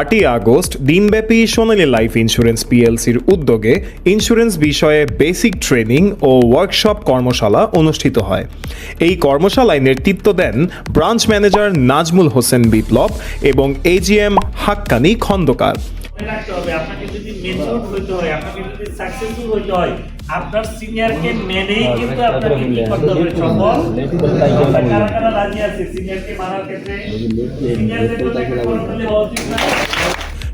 আটই আগস্ট দিনব্যাপী সোনালী life insurance পিএলসির উদ্যোগে ইন্স্যুরেন্স বিষয়ে বেসিক ট্রেনিং ও ওয়ার্কশপ কর্মশালা অনুষ্ঠিত হয়। এই কর্মশালায় নেতৃত্ব দেন ব্রাঞ্চ ম্যানেজার নাজমুল হোসেন বিপ্লব এবং এজিএম হাক্কানি খন্দকার। আপনার সিনিয়রকে মেনেই কিন্তু আপনাকে কি করতে হবে সফল? কারা কারা রাজি আছে? সিনিয়রকে মানার ক্ষেত্রে? সিনিয়রদের জন্য একটা করতালি হওয়া উচিত না?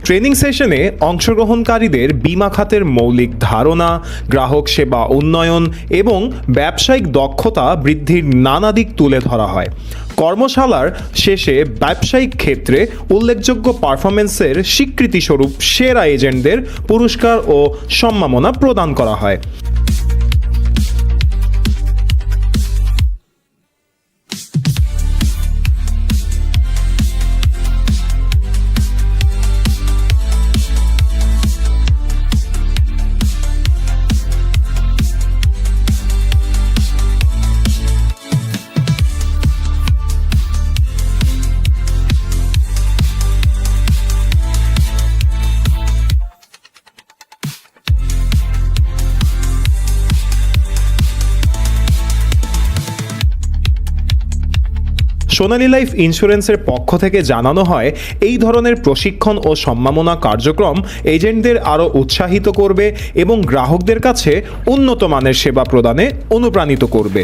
ট্রেনিং সেশনে অংশগ্রহণকারীদের বিমা খাতের মৌলিক ধারণা গ্রাহক সেবা উন্নয়ন এবং ব্যবসায়িক দক্ষতা বৃদ্ধির নানা দিক তুলে ধরা হয়। কর্মশালার শেষে ব্যবসায়িক ক্ষেত্রে উল্লেখযোগ্য পারফরমেন্সের স্বীকৃতিস্বরূপ সেরা এজেন্টদের পুরস্কার ও সম্মাননা প্রদান করা হয়। সোনালী লাইফ ইন্স্যুরেন্সের পক্ষ থেকে জানানো হয়, এই ধরনের প্রশিক্ষণ ও সম্মাননা কার্যক্রম এজেন্টদের আরও উৎসাহিত করবে এবং গ্রাহকদের কাছে উন্নত মানের সেবা প্রদানে অনুপ্রাণিত করবে।